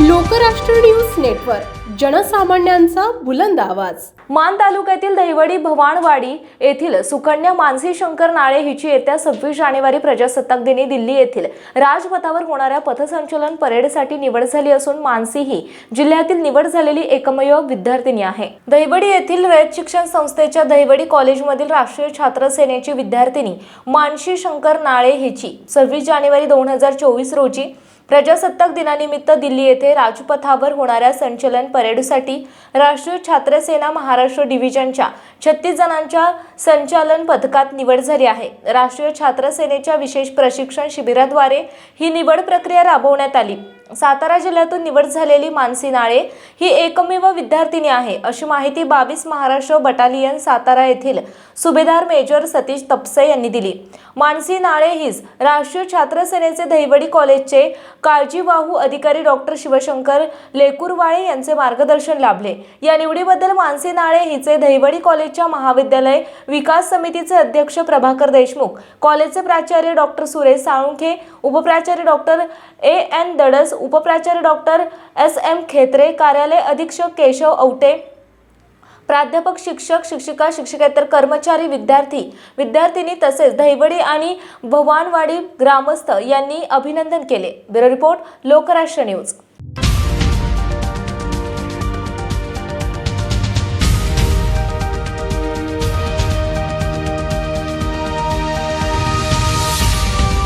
Lokrashtra news network जनसामान्यांचा बुलंद आवाज. मान तालुक्यातील दहिवडी भवानवाडी येथील सुकन्या मानसी शंकर नाळे हिची येत्या सव्वीस जानेवारी प्रजासत्ताक दिनी दिल्ली येथील राजपथावर होणाऱ्या पथसंचलन परेडसाठी निवड झाली असून मानसी ही जिल्ह्यातील निवड झालेली एकमेव विद्यार्थिनी आहे. दहिवडी येथील रयत शिक्षण संस्थेच्या दहिवडी कॉलेजमधील राष्ट्रीय छात्र सेनेची विद्यार्थिनी मानसी शंकर नाळे हिची सव्वीस जानेवारी दोन हजार चोवीस रोजी प्रजासत्ताक दिनानिमित्त दिल्ली येथे राजपथावर होणाऱ्या संचलन परेडसाठी राष्ट्रीय छात्र सेना महाराष्ट्र डिव्हिजनच्या छत्तीस जणांच्या संचालन पथकात निवड झाली आहे. राष्ट्रीय छात्र सेनेच्या विशेष प्रशिक्षण शिबिराद्वारे ही निवड प्रक्रिया राबवण्यात आली. सातारा जिल्ह्यातून निवड झालेली मानसी नाळे ही एकमेव विद्यार्थिनी आहे. अशी माहिती बावीस महाराष्ट्र बटालियन सातारा येथील सुभेदार मेजर सतीश तपसे यांनी दिली. मानसी नाळे हीच राष्ट्रीय छात्र सेनेचे दहिवडी कॉलेजचे काळजीवाहू अधिकारी डॉक्टर शिवशंकर लेकुरवाळे यांचे मार्गदर्शन लाभले. या निवडीबद्दल मानसी नाळे हिचे दहिवडी कॉलेजच्या महाविद्यालय विकास समितीचे अध्यक्ष प्रभाकर देशमुख कॉलेजचे प्राचार्य डॉक्टर सुरेश साळुंखे उपप्राचार्य डॉक्टर ए एन दडस उपप्राचार्य डॉक्टर एस एम खेत्रे कार्यालय अधीक्षक केशव औटे प्राध्यापक शिक्षक शिक्षिका शिक्षकेतर कर्मचारी विद्यार्थी विद्यार्थिनी तसेच दहिवडी आणि भवानवाडी ग्रामस्थ यांनी अभिनंदन केले. Bureau report Lokrashtra news.